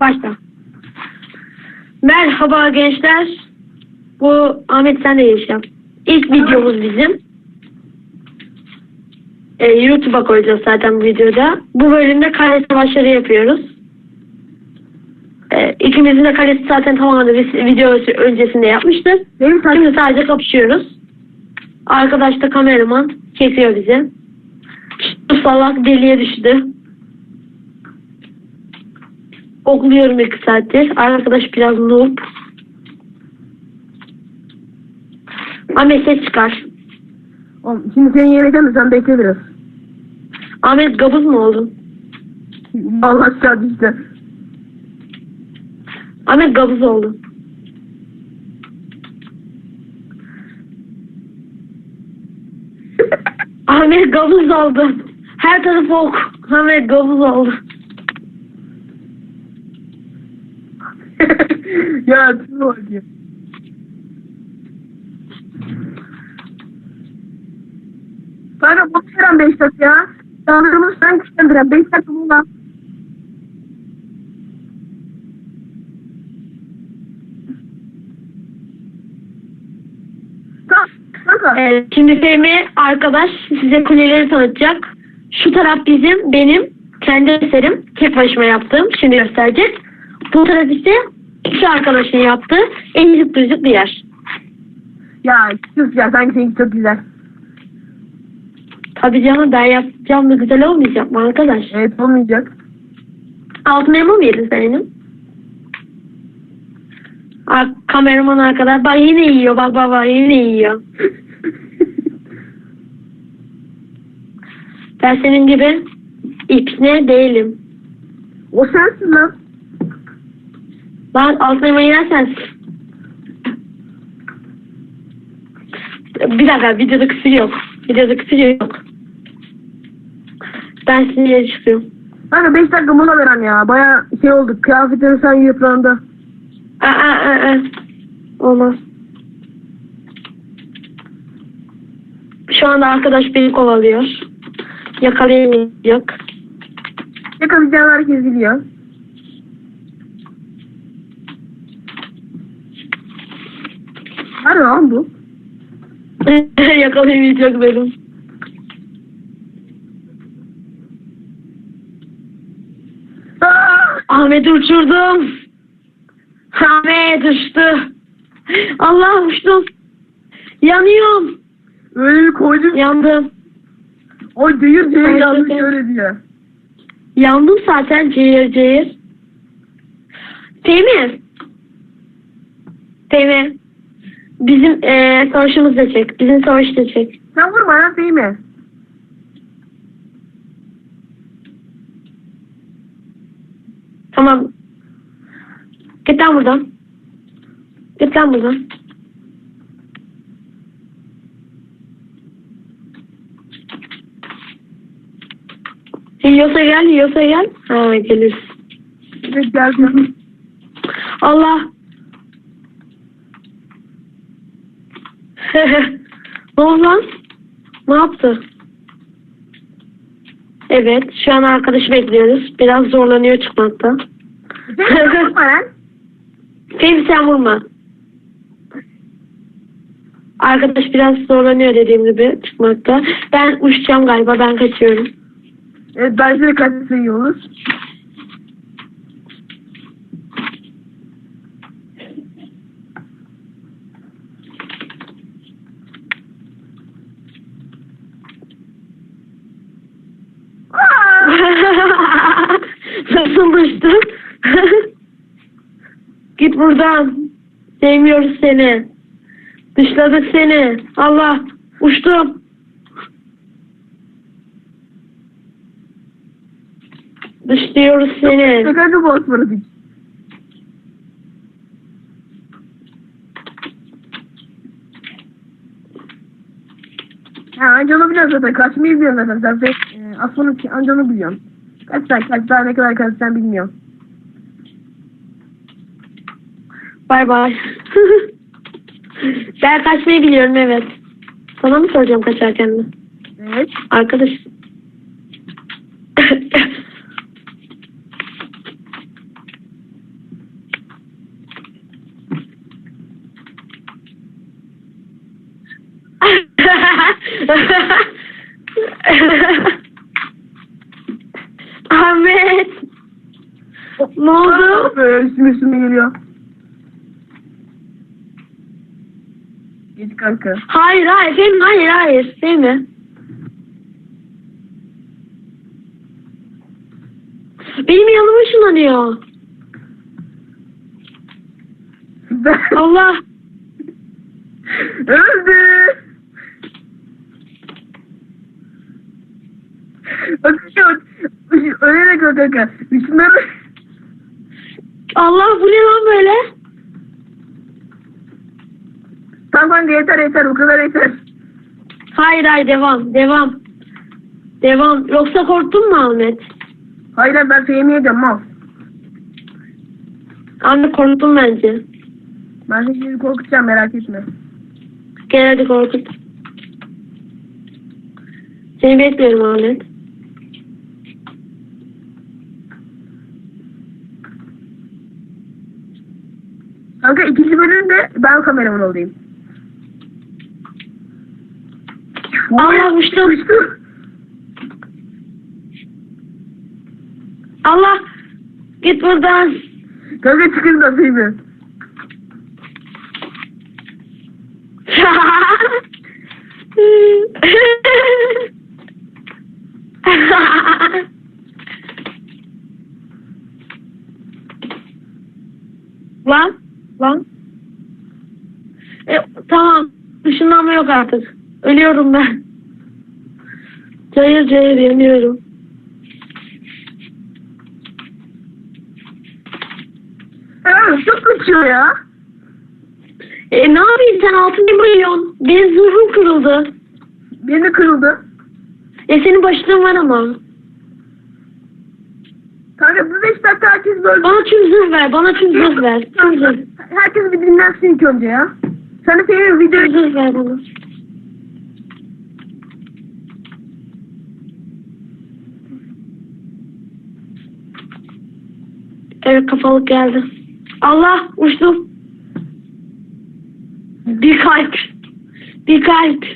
Başla. Merhaba gençler. Bu Ahmet sen de yap. İlk videomuz bizim. Ee, YouTube'a koyacağız zaten bu videoda. Bu bölümde kare savaşları yapıyoruz. Ee, ikimizin de kalesi zaten tamamladı. Biz video öncesinde yapmıştık. Benim Şimdi sadece kapışıyoruz. Arkadaş da kameraman çekiyor bizi. Şu salak deliye düştü. Okluyorum iki saattir. Arkadaş biraz noob. Ahmet ses çıkar. Oğlum, şimdi seni yeneceğim de sen bekle biraz. Ahmet gabız mı oldun? Allah aşağı düştü. Ahmet gabız oldu. Ahmet gabız oldu. Her tarafı ok. Ahmet gabız oldu. ya tipe bak ya. Kanka boş veren 5 dakika ya. Sağlarımız sen güçlendiren 5 dakika bu lan. Ee, şimdi Fehmi arkadaş size kuleleri tanıtacak. Şu taraf bizim, benim kendi eserim. Tek başıma yaptığım. Şimdi gösterecek. Bu taraf ise şu arkadaşın yaptığı en zıp düzlük bir yer. Ya sus ya sanki seninki çok güzel. Tabii canım ben yapacağım da güzel olmayacak mı arkadaş? Evet olmayacak. Altın elma mı yedin sen benim? Aa, kameraman arkadaş. Bak yine yiyor. Bak bak bak yine yiyor. Ben senin gibi ipne değilim. o sensin lan. Lan altın elma yersen bir dakika videoda kısır yok. Videoda kısır yok. Ben sinirle çıkıyorum. Kanka 5 dakika mola veren ya. Baya şey oldu. Kıyafetleri sen yıprandı. Aa, aa, aa. Olmaz. Şu anda arkadaş beni kovalıyor. Yakalayamayacak. Yakalayacağın herkes biliyor. Nerede lan bu? Yakalayamayacak benim. Aa! Ahmet'i uçurdum. Ahmet uçtu. Allah uçtum. Yanıyorum. Öyle bir koydum. Yandım. O cayır Ay, yanmış öyle diyor. Yandım zaten cayır cayır. Temi. Temi. Bizim eee savaşımızı da çek. Bizim savaşı da çek. Sen vurma lan değil mi? Tamam. Git lan buradan. Git lan buradan. Yiyorsa gel, yiyorsa gel. Ha geliriz. Evet geldim. Allah. Ne oldu lan? Ne yaptı? Evet, şu an arkadaşı bekliyoruz. Biraz zorlanıyor çıkmakta. Sen vurma sen vurma. Arkadaş biraz zorlanıyor dediğim gibi çıkmakta. Ben uçacağım galiba, ben kaçıyorum. Evet bence de kaçırsa iyi olur. Aa! Düştün? Git buradan. Sevmiyoruz seni. Dışladık seni. Allah. Uçtum. Dışlıyoruz seni. Şakacı bozmadık. Ha anca onu biliyorsun zaten. Kaçmayı biliyorsun zaten. Sen e, aslanın ki anca Arkadaşlar daha ne kadar kalacağım bilmiyorum. Bay bay. ben kaçmayı biliyorum evet. Sana mı soracağım kaçarken mi? Evet. Arkadaş. Ha ha ha. Ne oldu? Böyle üstüme üstüme geliyor. Geç kanka. Hayır hayır Fehmi hayır hayır Fehmi. Benim yanıma ışınlanıyor. Allah. Öldü. Ölerek o kanka. Üstüme Allah bu ne lan böyle? Tamam kanka yeter yeter bu kadar yeter. Hayır hayır devam devam. Devam. Yoksa korktun mu Ahmet? Hayır ben Fehmi'ye gidiyorum mal. Ahmet korktun bence. Ben seni korkutacağım merak etme. Gel hadi korkut. Seni bekliyorum Ahmet. Kanka ikinci bölümde ben kameraman olayım. Allah uçtum. Uçtu. Allah. Git buradan. Kanka çıkın da Fehmi. lan. Lan. E, tamam. Işınlanma yok artık. Ölüyorum ben. Cayır cayır yanıyorum. Aa, çok kaçıyor ya. E, ne yapayım sen altın milyon. Benim zırhım kırıldı. Benim de kırıldı. E senin başlığın var ama. Kanka bu beş dakika herkes böyle. Bana tüm zırh ver. Bana tüm zırh ver. Tüm zırh. Herkes bir dinlensin ilk önce ya. Sana Tüm videoyu bana. Evet kafalık geldi. Allah uçtum. Bir kalp. Bir kalp.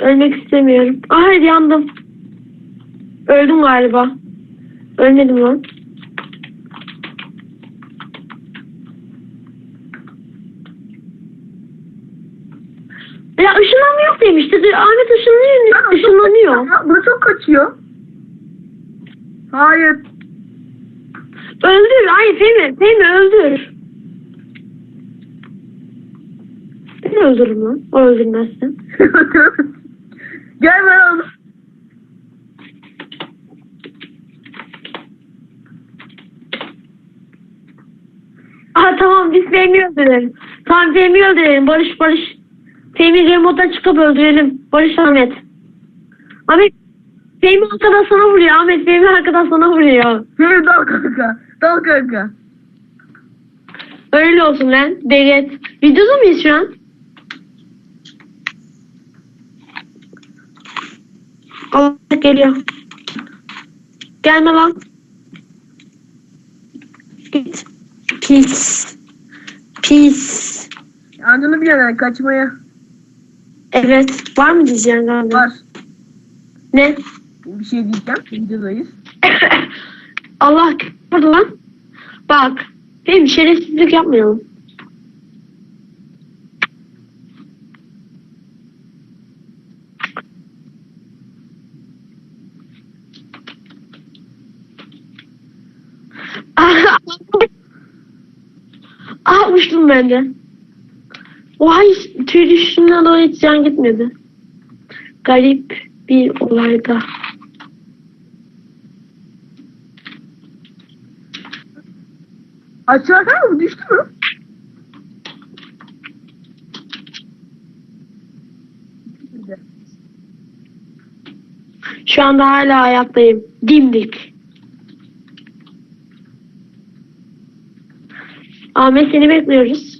Ölmek istemiyorum. Ay yandım. Öldüm galiba. Ölmedim lan. Ya ışınlanma yok demişti. Ahmet ışınlanıyor. ışınlanıyor. Bu çok kaçıyor. Hayır. Öldür. Ay Fehmi. Fehmi öldür. Beni öldürürüm lan. O öldürmezsin. Gel ben onu. Aha tamam biz Fehmi'yi öldürelim. Tamam Fehmi'yi öldürelim. Barış Barış. Fehmi remote'dan çıkıp öldürelim. Barış Ahmet. Ahmet Fehmi arkadan sana vuruyor. Ahmet Fehmi arkadan sana vuruyor. Fehmi dal kanka. Dal kanka. Öyle olsun lan. Deget. Videoda mıyız şu an? Allah geliyor. Gelme lan. Git. Pis. Pis. Ancını bilen kaçmaya Evet. Var mı diyeceğin galiba? var. Ne? Bir şey diyeceğim. Videodayız. Allah burada lan. Bak. Benim şerefsizlik yapmayalım. Ah uçtum ben de. Vay tüy düştüğünden dolayı hiç can gitmedi. Garip bir olayda. Aşağıdan mı düştü mü? Şu anda hala ayaktayım. Dimdik. Ahmet seni bekliyoruz.